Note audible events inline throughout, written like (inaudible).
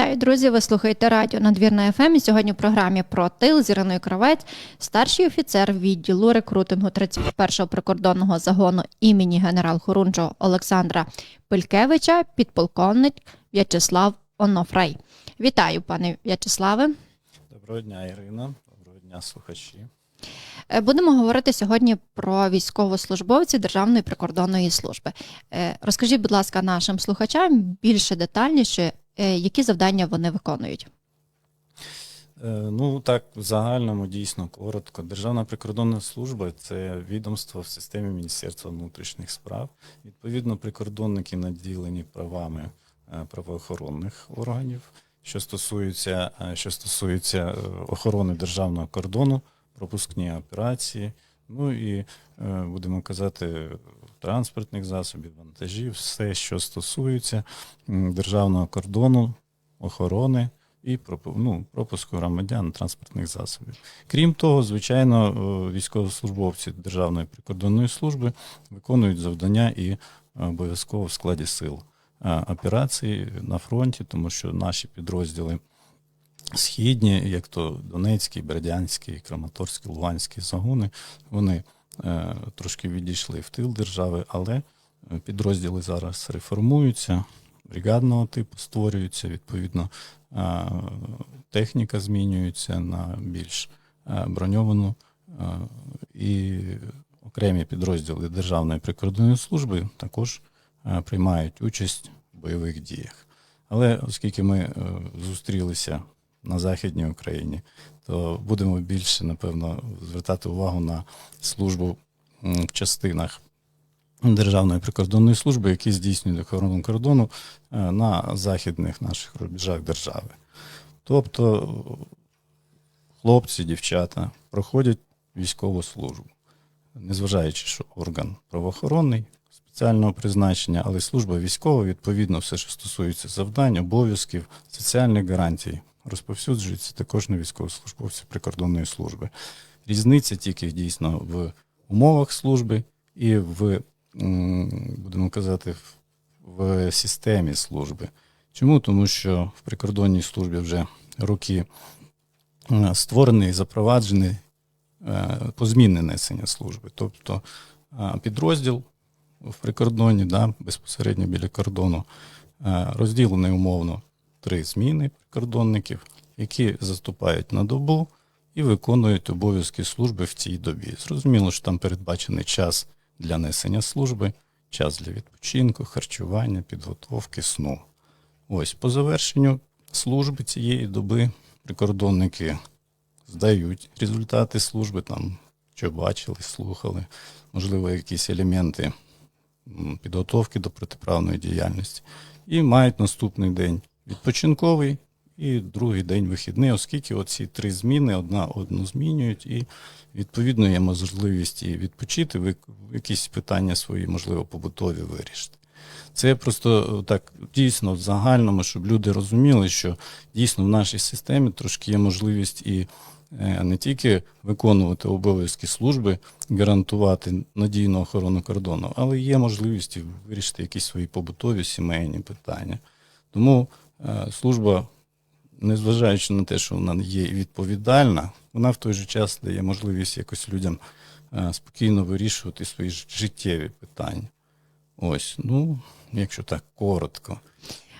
Вітаю, друзі! Ви слухаєте радіо Надвірна ФМ. І сьогодні в програмі про тил з Іриною Кравець, старший офіцер відділу рекрутингу 31-го прикордонного загону імені генерал-хорунжого Олександра Пилькевича, підполковник В'ячеслав Онофрей. Вітаю, пане В'ячеславе. Доброго дня, Ірина. Доброго дня, слухачі. Е, Будемо говорити сьогодні про військовослужбовців Державної прикордонної служби. Е, Розкажіть, будь ласка, нашим слухачам більше детальніше, які завдання вони виконують. Е, Ну так, в загальному дійсно коротко. Державна прикордонна служба це відомство в системі Міністерства внутрішніх справ. Відповідно, прикордонники наділені правами е, правоохоронних органів, що стосується, е, що стосується е, охорони державного кордону, пропускні операції. Ну і е, будемо казати, транспортних засобів, вантажів, все, що стосується державного кордону, охорони і ну, пропуску громадян транспортних засобів. Крім того, звичайно, е, військовослужбовці Державної прикордонної служби виконують завдання і обов'язково в складі сил е, операцій на фронті, тому що наші підрозділи східні, як то Донецький, Бердянський, Краматорський, Луганський загони, вони е, трошки відійшли в тил держави, але е, підрозділи зараз реформуються, бригадного типу створюються, відповідно, е, техніка змінюється на більш е, броньовану, е, і окремі підрозділи Державної прикордонної служби також е, приймають участь в бойових діях. Але оскільки ми е, зустрілися на Західній Україні, то будемо більше, напевно, звертати увагу на службу в частинах Державної прикордонної служби, які здійснюють охорону кордону е, на західних наших рубежах держави. Тобто хлопці, дівчата проходять військову службу, незважаючи, що орган правоохоронний, спеціального призначення, але служба військова, відповідно, все, що стосується завдань, обов'язків, соціальних гарантій, розповсюджується також на військовослужбовців прикордонної служби. Різниця тільки дійсно в умовах служби і в, будемо казати, в- системі служби. Чому? Тому що в прикордонній службі вже роки е, створений запроваджений е, позмінне несення служби. Тобто е, підрозділ в прикордоні, да, безпосередньо біля кордону, розділений умовно три зміни прикордонників, які заступають на добу і виконують обов'язки служби в цій добі. Зрозуміло, що там передбачений час для несення служби, час для відпочинку, харчування, підготовки, сну. Ось по завершенню служби цієї доби прикордонники здають результати служби, там, що бачили, слухали, можливо, якісь елементи підготовки до протиправної діяльності, і мають наступний день відпочинковий і другий день вихідний, оскільки оці три зміни одна одну змінюють, і відповідно є можливість і відпочити, якісь питання свої, можливо, побутові вирішити. Це просто е, так дійсно в загальному, щоб люди розуміли, що дійсно в нашій системі трошки є можливість і е, не тільки виконувати обов'язки служби, гарантувати надійну охорону кордону, але є можливість вирішити якісь свої побутові сімейні питання. Тому служба, незважаючи на те, що вона є відповідальна, вона в той же час дає можливість якось людям е, спокійно вирішувати свої життєві питання. Ось, ну, якщо так коротко.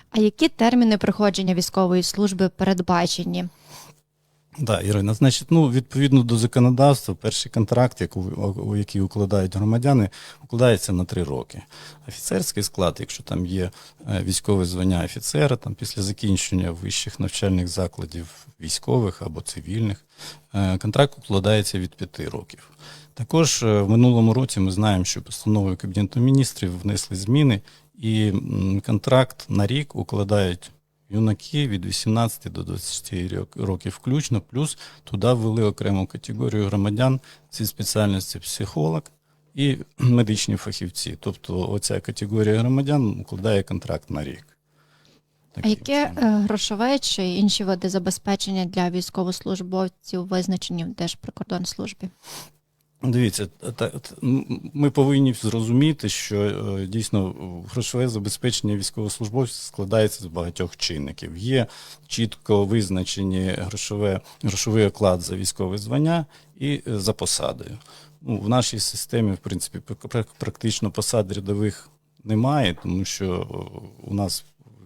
А які терміни проходження військової служби передбачені? Так, Ірина, значить, ну, відповідно до законодавства, перший контракт, яку- який укладають громадяни, укладається на три роки. Офіцерський склад, якщо там є е, військове звання офіцера, там після закінчення вищих навчальних закладів військових або цивільних, е, контракт укладається від п'яти років. Також е, в минулому році ми знаємо, що постановою Кабінету міністрів внесли зміни, і контракт на рік укладають юнаки від 18 до 20 років включно, плюс туди ввели окрему категорію громадян зі спеціальності психолог і (clears throat) медичні фахівці. Тобто оця категорія громадян укладає контракт на рік. А яке е, грошове чи інші види забезпечення для військовослужбовців визначені в Держприкордонслужбі? Дивіться, ми повинні зрозуміти, що е, дійсно грошове забезпечення військовослужбовців складається з багатьох чинників. Є чітко визначені грошове, грошовий оклад за військове звання і е, за посадою. Ну, в нашій системі, в принципі, пр- пр- практично посад рядових немає, тому що е, у нас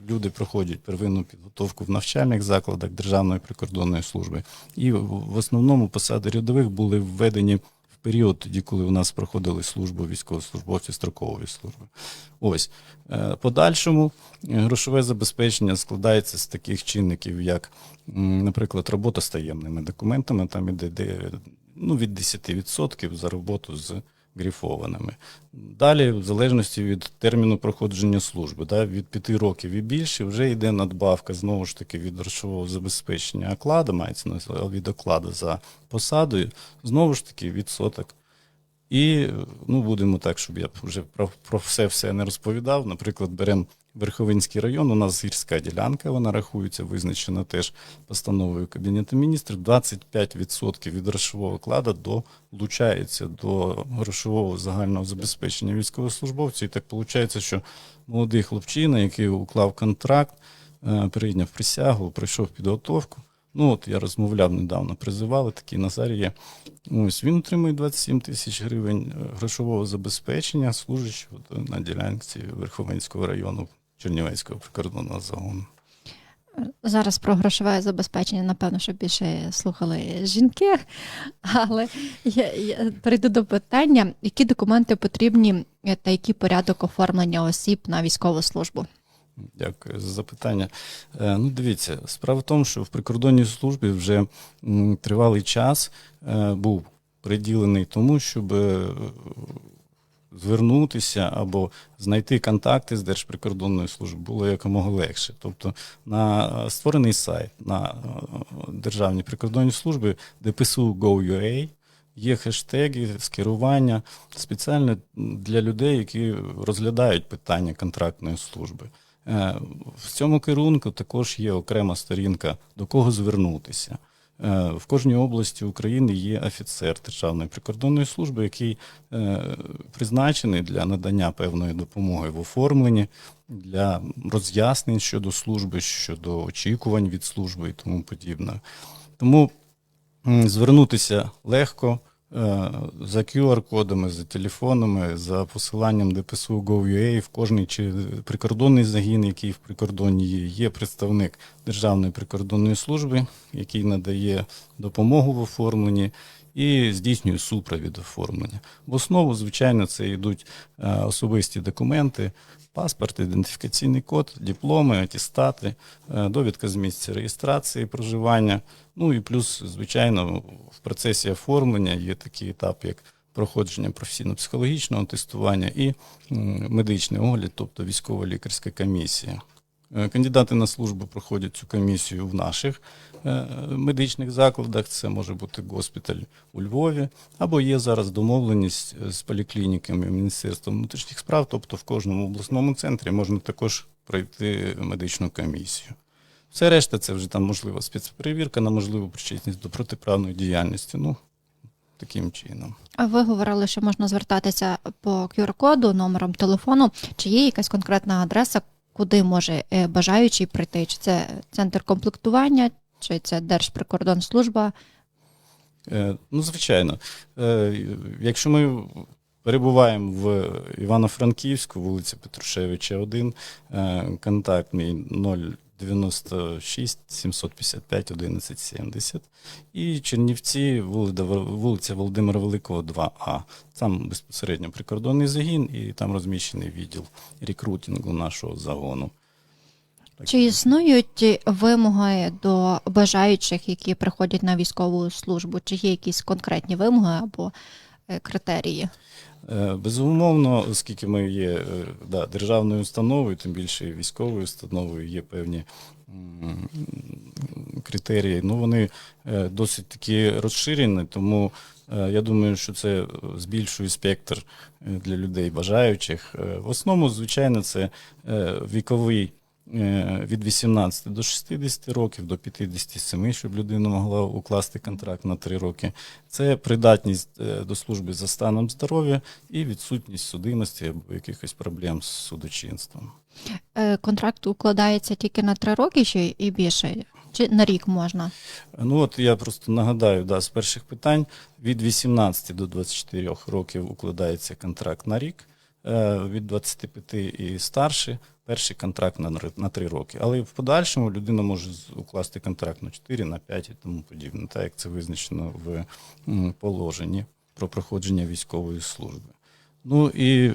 люди проходять первинну підготовку в навчальних закладах Державної прикордонної служби. І в основному посади рядових були введені період тоді, коли у нас проходили службу військовослужбовці строкової служби. Ось Е, подальшому е, грошове забезпечення складається з таких чинників, як, наприклад, робота з таємними документами. Там іде ну, від 10% за роботу з грифованими. Далі, в залежності від терміну проходження служби, да, від 5 років і більше, вже йде надбавка знову ж таки від грошового забезпечення окладу, мається від окладу за посадою, знову ж таки відсоток. І ну, будемо так, щоб я вже про, про все все не розповідав. Наприклад, беремо Верховинський район, у нас гірська ділянка, вона рахується, визначена теж постановою Кабінету міністрів. 25% від грошового окладу долучається до грошового загального забезпечення військовослужбовців. І так виходить, що молодий хлопчина, який уклав контракт, е, прийняв присягу, пройшов підготовку. Ну, от я розмовляв недавно, призивали такий Назарій є. Ось він отримує 27 тисяч гривень е, грошового забезпечення, служачи на ділянці Верховенського району Чернівецького прикордонного загону. Зараз про грошове забезпечення, напевно, що більше слухали жінки, але я, я перейду до питання, які документи потрібні та який порядок оформлення осіб на військову службу? Дякую за запитання. Е, Ну, дивіться, справа в тому, що в прикордонній службі вже тривалий час е, був приділений тому, щоб е, звернутися або знайти контакти з Держприкордонною службою було якомога легше. Тобто на е, створений сайт на е, Державній прикордонній службі DPSU.gov.ua Є хештеги скерування спеціально для людей, які розглядають питання контрактної служби. Е, В цьому керунку також є окрема сторінка, до кого звернутися. Е, В кожній області України є офіцер Державної прикордонної служби, який е, призначений для надання певної допомоги в оформленні, для роз'яснень щодо служби, щодо очікувань від служби і тому подібне. Тому звернутися легко за QR-кодами, за телефонами, за посиланням ДПСУ Gov.ua в кожний чи прикордонний загін, який в прикордонні є, є представник Державної прикордонної служби, який надає допомогу в оформленні і здійснює супровід оформлення. В основу, звичайно, це йдуть е, особисті документи, паспорт, ідентифікаційний код, дипломи, атестати, е, довідка з місця реєстрації проживання. Ну і плюс, звичайно, в процесі оформлення є такий етап, як проходження професійно-психологічного тестування і медичний огляд, тобто військово-лікарська комісія. Е, Кандидати на службу проходять цю комісію в наших е, медичних закладах. Це може бути госпіталь у Львові, або є зараз домовленість е, з поліклініками Міністерства внутрішніх справ, тобто в кожному обласному центрі можна також пройти медичну комісію. Все решта це вже там можлива спецперевірка на можливу причетність до протиправної діяльності. Ну, таким чином. А Ви говорили, що можна звертатися по QR-коду, номером телефону. Чи є якась конкретна адреса, куди може е, бажаючий прийти? Чи це центр комплектування, чи це Держприкордонслужба? Е, Ну, звичайно, Е, якщо ми перебуваємо в Івано-Франківську, вулиця Петрушевича, 1, контактний, контакт мій 096 755 1170. І Чернівці, вулиця, вулиця Володимира Великого, 2А. Там безпосередньо прикордонний загін, і там розміщений відділ рекрутингу нашого загону. Чи існують вимоги до бажаючих, які приходять на військову службу? Чи є якісь конкретні вимоги або е, критерії? Е, Безумовно, оскільки ми є е, да, державною установою, тим більше військовою установою, є певні критерії. Ну, вони е, досить такі розширені, тому я думаю, що це збільшує спектр для людей бажаючих. В основному, звичайно, це віковий від 18 до 60 років, до 57, щоб людина могла укласти контракт на 3 роки. Це придатність е, до служби за станом здоров'я і відсутність судимості або якихось проблем з судочинством. Е, Контракт укладається тільки на три роки ще і більше, чи на рік можна? Ну от я просто нагадаю, да, з перших питань від 18 до 24 років укладається контракт на рік, е, від 25 і старше перший контракт на, на 3 роки. Але в подальшому людина може укласти контракт на 4, на 5 і тому подібне, так як це визначено в положенні про проходження військової служби. Ну і е,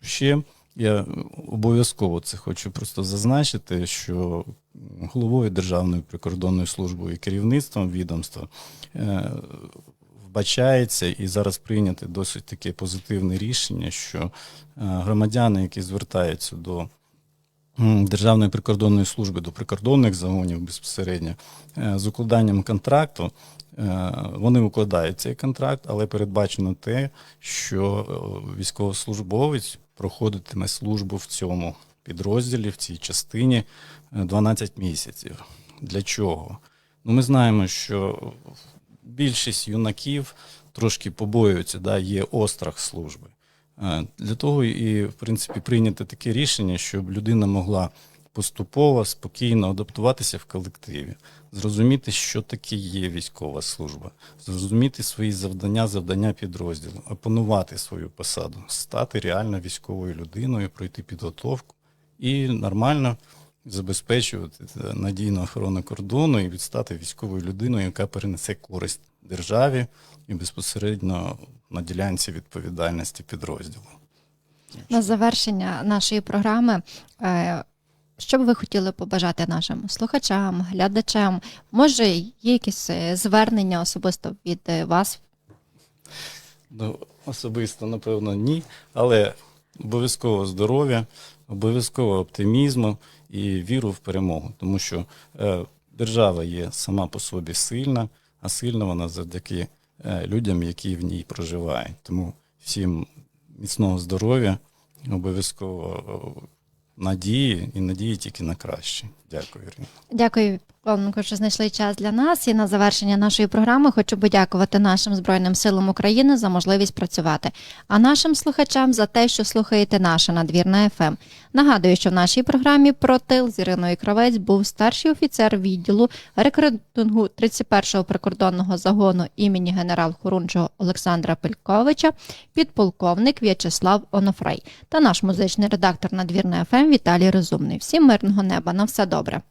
ще я обов'язково це хочу просто зазначити, що головою Державної прикордонної служби і керівництвом відомства вбачається і зараз прийняте досить таке позитивне рішення, що е, громадяни, які звертаються до Державної прикордонної служби, до прикордонних загонів безпосередньо е, з укладанням контракту, е, вони укладають цей контракт, але передбачено те, що військовослужбовець проходитиме службу в цьому підрозділі, в цій частині е, 12 місяців. Для чого? Ну, ми знаємо, що більшість юнаків трошки побоюються, да, є острах служби. Е, Для того і, в принципі, прийняти таке рішення, щоб людина могла поступово, спокійно адаптуватися в колективі, зрозуміти, що таке є військова служба, зрозуміти свої завдання, завдання підрозділу, опанувати свою посаду, стати реально військовою людиною, пройти підготовку і нормально забезпечувати е, надійну охорону кордону і відстати військовою людиною, яка перенесе користь державі і безпосередньо на ділянці відповідальності підрозділу. На завершення нашої програми, е, що б ви хотіли побажати нашим слухачам, глядачам? Може, є якісь е, звернення особисто від вас? Ну, особисто, напевно, ні, але обов'язково здоров'я, обов'язково оптимізму і віру в перемогу, тому що е, держава є сама по собі сильна, а сильна вона завдяки е, людям, які в ній проживають. Тому всім міцного здоров'я, обов'язково надії і надії тільки на краще. Дякую, Ірина. Дякую, Павленко, що знайшли час для нас. І на завершення нашої програми хочу подякувати нашим Збройним силам України за можливість працювати, а нашим слухачам за те, що слухаєте наше надвірна ФМ. Нагадую, що в нашій програмі про тил з Іриною Кравець був старший офіцер відділу рекрутингу 31-го прикордонного загону імені генерал-хорунжого Олександра Пельковича, підполковник В'ячеслав Онофрей та наш музичний редактор надвірна ФМ Віталій Розумний. Всім мирного неба, на все добре.